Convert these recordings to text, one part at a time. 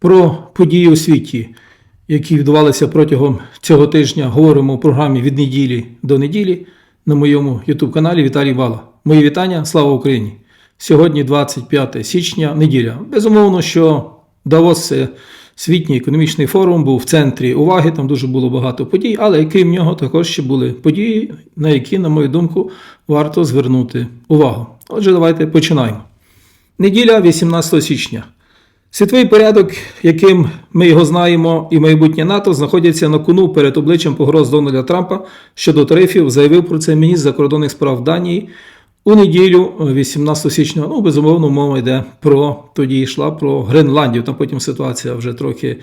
Про події у світі, які відбувалися протягом цього тижня, говоримо у програмі від неділі до неділі на моєму YouTube каналі Віталій Вала. Мої вітання, слава Україні! Сьогодні 25 січня, неділя. Безумовно, що Давос це світній економічний форум, був в центрі уваги, там дуже було багато подій, але крім нього також ще були події, на які, на мою думку, варто звернути увагу. Отже, давайте починаємо. Неділя 18 січня. Світовий порядок, яким ми його знаємо, і майбутнє НАТО знаходяться на кону перед обличчям погроз Дональда Трампа щодо тарифів, заявив про це міністр закордонних справ Данії у неділю, 18 січня. Ну, безумовно, мова йде про тоді йшла про Гренландію. Там потім ситуація вже трохи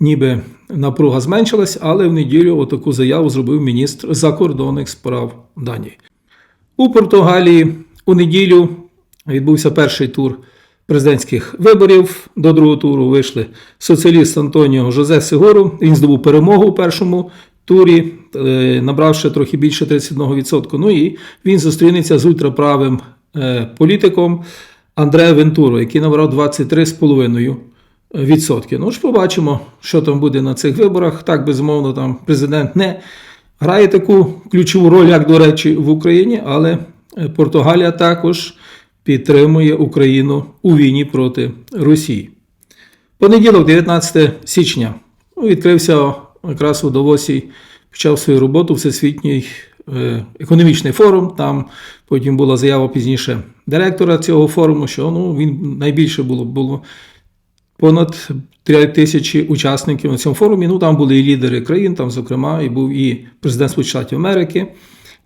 ніби напруга зменшилась, але в неділю отаку заяву зробив міністр закордонних справ Данії. У Португалії у неділю відбувся перший тур президентських виборів. До другого туру вийшли соціаліст Антоніо Жозе Сигору. Він здобув перемогу у першому турі, е, набравши трохи більше 31%. Ну і він зустрінеться з ультраправим е, політиком Андре Вентуро, який набрав 23,5%. Відсотки. Ну ж побачимо, що там буде на цих виборах. Так, безумовно, там президент не грає таку ключову роль, як, до речі, в Україні, але е, Португалія також підтримує Україну у війні проти Росії. Понеділок, 19 січня, відкрився якраз у Давосі, почав свою роботу Всесвітній е, економічний форум. Там потім була заява пізніше директора цього форуму, що ну, він найбільше було було понад 3 тисячі учасників на цьому форумі. Ну там були і лідери країн, там, зокрема, і був і президент Сполучених Штатів Америки.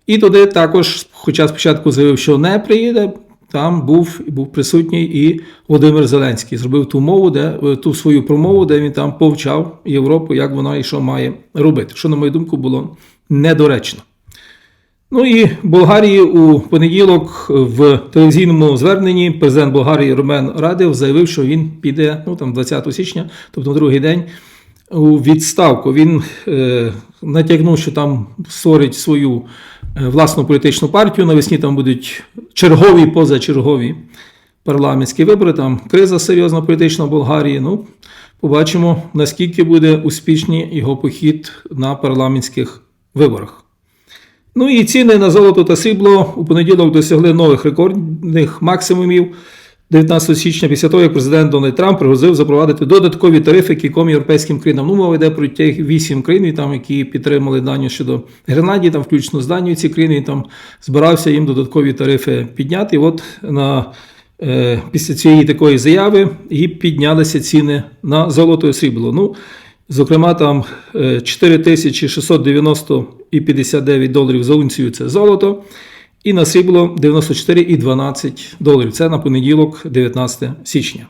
І туди також, хоча спочатку заявив, що не приїде, там був був присутній і Володимир Зеленський. Зробив ту мову, де ту свою промову, де він там повчав Європу, як вона і що має робити. Що, на мою думку, було недоречно. Ну і Болгарії у понеділок в телевізійному зверненні президент Болгарії Ромен Радев заявив, що він піде ну там 20 січня, тобто на другий день, у відставку. Він е, натякнув, що там створить свою е, власну політичну партію. Навесні там будуть чергові позачергові парламентські вибори. Там криза серйозна політична в Болгарії. Ну, побачимо, наскільки буде успішний його похід на парламентських виборах. Ну і ціни на золото та срібло у понеділок досягли нових рекордних максимумів. 19 січня, після того, як президент Дональд Трамп пригрозив запровадити додаткові тарифи кільком європейським країнам. Ну, мова йде про тих вісім країн, там, які підтримали дані щодо Гренландії, там, включно з Данією ці країни, там збирався їм додаткові тарифи підняти. І от на, е, після цієї такої заяви і піднялися ціни на золото і срібло. Ну, Зокрема, там 4690 і 59 доларів за унцію це золото. І на срібло 94,12 доларів. Це на понеділок, 19 січня.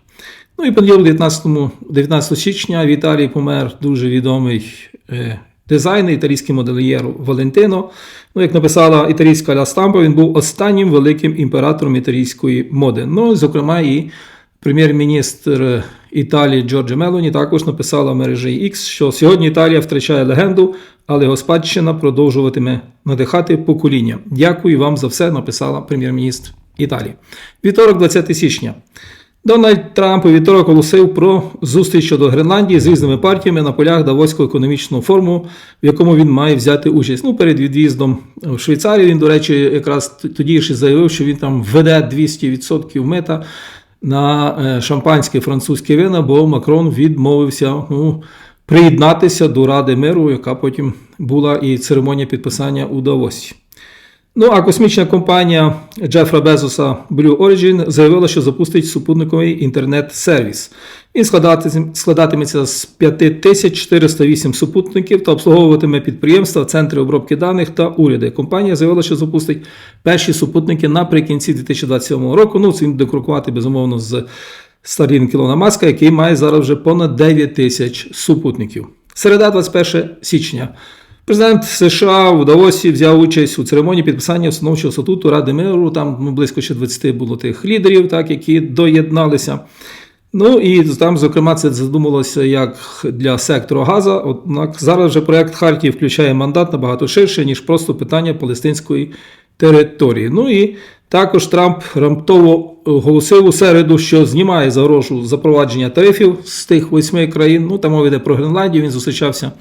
Ну і понеділок, 19, 19 січня, в Італії помер дуже відомий е, дизайнер, італійський модельєр Валентино. Ну, як написала італійська Ля Стампа, він був останнім великим імператором італійської моди. Ну, зокрема, і прем'єр-міністр Італії Джорджа Мелоні також написала мережі X, що сьогодні Італія втрачає легенду, але його спадщина продовжуватиме надихати покоління. Дякую вам за все, написала прем'єр-міністр Італії. Вівторок, 20 січня. Дональд Трамп у вівторок оголосив про зустріч щодо Гренландії з різними партіями на полях Давоського економічного форуму, в якому він має взяти участь. Ну, перед від'їздом в Швейцарію він, до речі, якраз тоді ж заявив, що він там введе 200% мита на шампанське французьке вина, бо Макрон відмовився ну, приєднатися до Ради миру, яка потім була і церемонія підписання у Давосі. Ну а космічна компанія Джефра Безоса Blue Origin заявила, що запустить супутниковий інтернет-сервіс. Він складатиметься з 5408 супутників та обслуговуватиме підприємства, центри обробки даних та уряди. Компанія заявила, що запустить перші супутники наприкінці 2027 року. Ну, це він буде крокувати, безумовно, з Starlink Ілона Маска, який має зараз вже понад 9 тисяч супутників. Середа, 21 січня. Президент США в Давосі взяв участь у церемонії підписання установчого статуту Ради миру. Там ну, близько ще 20 було тих лідерів, так, які доєдналися. Ну і там, зокрема, це задумалося як для сектору Газа. Однак зараз вже проект Хартії включає мандат набагато ширше, ніж просто питання палестинської території. Ну і також Трамп раптово оголосив у середу, що знімає загрожу запровадження тарифів з тих восьми країн. Ну там мова йде про Гренландію. Він зустрічався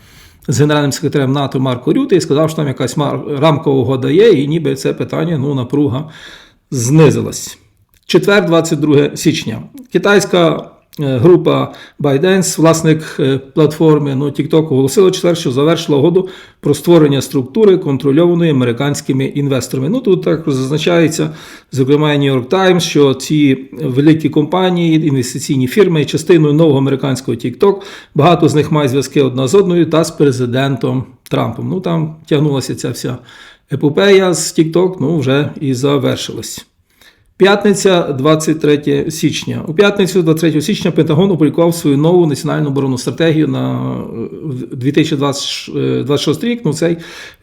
з генеральним секретарем НАТО Марко Рюте і сказав, що там якась рамкова угода є, і ніби це питання, ну, напруга знизилась. Четвер, 22 січня. Китайська група ByteDance, власник е, платформи ну, TikTok, оголосила четвер, що завершила угоду про створення структури, контрольованої американськими інвесторами. Ну тут також зазначається, зокрема, New York Times, що ці великі компанії, інвестиційні фірми частиною нового американського TikTok. Багато з них мають зв'язки одна з одною та з президентом Трампом. Ну там тягнулася ця вся епопея з TikTok, ну вже і завершилась. П'ятниця, 23 січня. У п'ятницю, 23 січня, Пентагон опублікував свою нову національну оборонну стратегію на е, 2026 рік. Ну, цей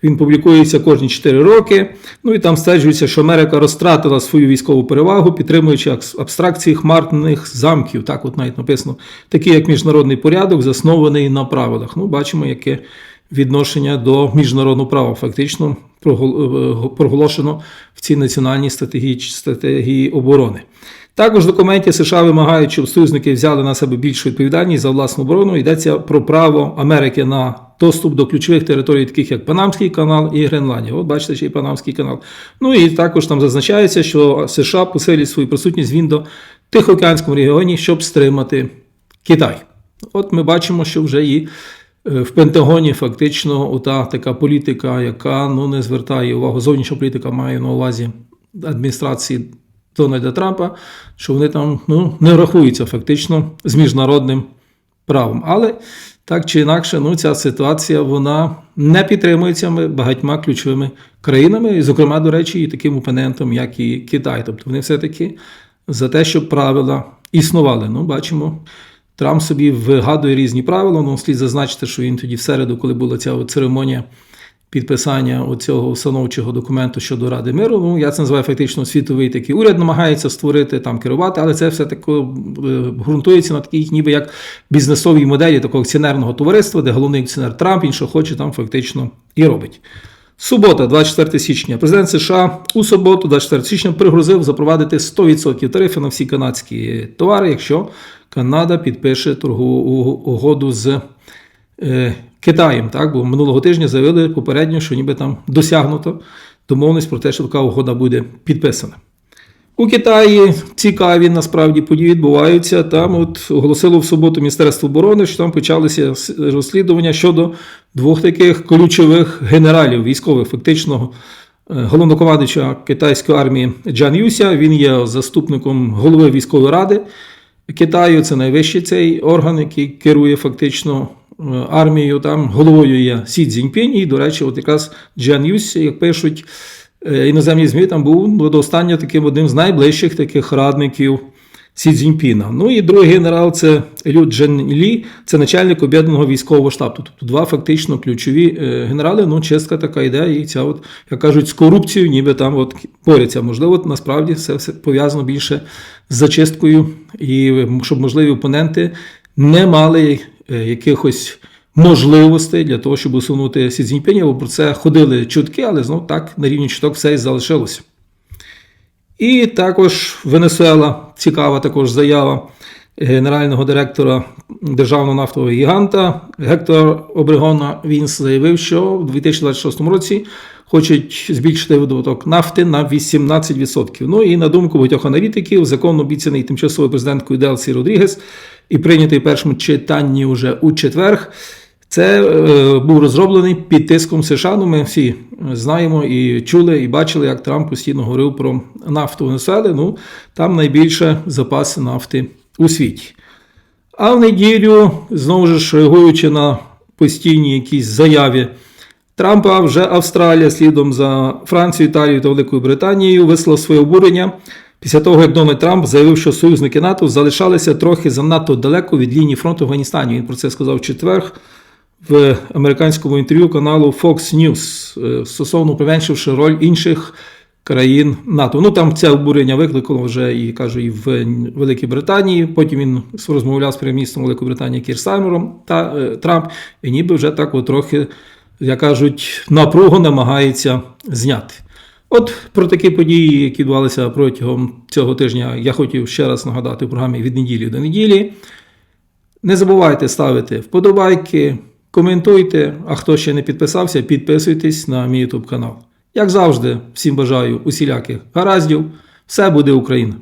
він публікується кожні 4 роки. Ну і там стверджується, що Америка розтратила свою військову перевагу, підтримуючи абстракції хмарних замків. Так, от навіть написано, такі як міжнародний порядок, заснований на правилах. Ну, бачимо, яке відношення до міжнародного права фактично е, проголошено в цій національній стратегії, стратегії оборони. Також в документі США вимагають, щоб союзники взяли на себе більшу відповідальність за власну оборону. Йдеться про право Америки на доступ до ключових територій, таких як Панамський канал і Гренландія. От бачите, ще й Панамський канал. Ну і також там зазначається, що США посилять свою присутність в Індо-Тихоокеанському регіоні, щоб стримати Китай. От ми бачимо, що вже і е, в Пентагоні фактично ота така політика, яка ну, не звертає увагу. Зовнішня політика має на увазі адміністрації Дональда Трампа, що вони там ну, не рахуються фактично з міжнародним правом. Але так чи інакше, ну, ця ситуація вона не підтримується багатьма ключовими країнами, і, зокрема, до речі, і таким опонентом, як і Китай. Тобто вони все-таки за те, щоб правила існували. Ну, бачимо, Трамп собі вигадує різні правила. Ну, слід зазначити, що він тоді в середу, коли була ця церемонія підписання оцього установчого документу щодо Ради миру. Ну, я це називаю фактично світовий такий уряд намагається створити, там керувати, але це все таки е, ґрунтується на такій, ніби як бізнесовій моделі такого акціонерного товариства, де головний акціонер Трамп, він що хоче, там фактично і робить. Субота, 24 січня. Президент США у суботу, 24 січня, пригрозив запровадити 100% тарифи на всі канадські товари, якщо Канада підпише торгову угоду з е, Китаєм. Так? Бо минулого тижня заявили попередньо, що ніби там досягнуто домовленість про те, що така угода буде підписана. У Китаї цікаві насправді події відбуваються. Там от оголосило в суботу Міністерство оборони, що там почалися розслідування щодо двох таких ключових генералів військових, фактично е, головнокомандуюча китайської армії Джан Юся. Він є заступником голови військової ради Китаю. Це найвищий цей орган, який керує фактично е, армією. Там головою є Сі Цзіньпінь. І, до речі, от якраз Джан Юсь, як пишуть е, іноземні ЗМІ, там був до останнього таким одним з найближчих таких радників Сі Цзіньпіна. Ну і другий генерал це Лю Джен Лі, це начальник об'єднаного військового штабу. Тобто два фактично ключові е, генерали. Ну, чистка така йде, і ця, от, як кажуть, з корупцією, ніби там от борються. Можливо, от, насправді все, все пов'язано більше зачисткою, і щоб можливі опоненти не мали е, якихось можливостей для того, щоб усунути Сі Цзіньпіня, бо про це ходили чутки, але знов так на рівні чуток все і залишилося. І також Венесуела, цікава також заява генерального директора державного нафтового гіганта Гектора Обрегона. Він заявив, що в 2026 році хочуть збільшити видобуток нафти на 18%. Ну і на думку багатьох аналітиків, закон обіцяний тимчасовою президенткою Делсі Родрігес і прийнятий в першому читанні уже у четверг. Це е, був розроблений під тиском США. Ну, ми всі знаємо і чули, і бачили, як Трамп постійно говорив про нафту Венесуели. Ну, там найбільше запаси нафти у світі. А в неділю, знову ж реагуючи на постійні якісь заяви Трампа, вже Австралія слідом за Францією, Італією та Великою Британією вислала своє обурення після того, як Дональд Трамп заявив, що союзники НАТО залишалися трохи занадто далеко від лінії фронту в Афганістані. Він про це сказав в четвер в американському інтерв'ю каналу Fox News, е, стосовно применшивши роль інших країн НАТО. Ну там це обурення викликало вже і кажу, і в Великій Британії. Потім він розмовляв з прем'єр-міністром Великої Британії Кір Саймером та е, Трамп, і ніби вже так трохи, як кажуть, напругу намагається зняти. От про такі події, які відбувалися протягом цього тижня, я хотів ще раз нагадати в програмі від неділі до неділі. Не забувайте ставити вподобайки, коментуйте, а хто ще не підписався, підписуйтесь на мій YouTube канал. Як завжди, всім бажаю усіляких гараздів. Все буде Україна!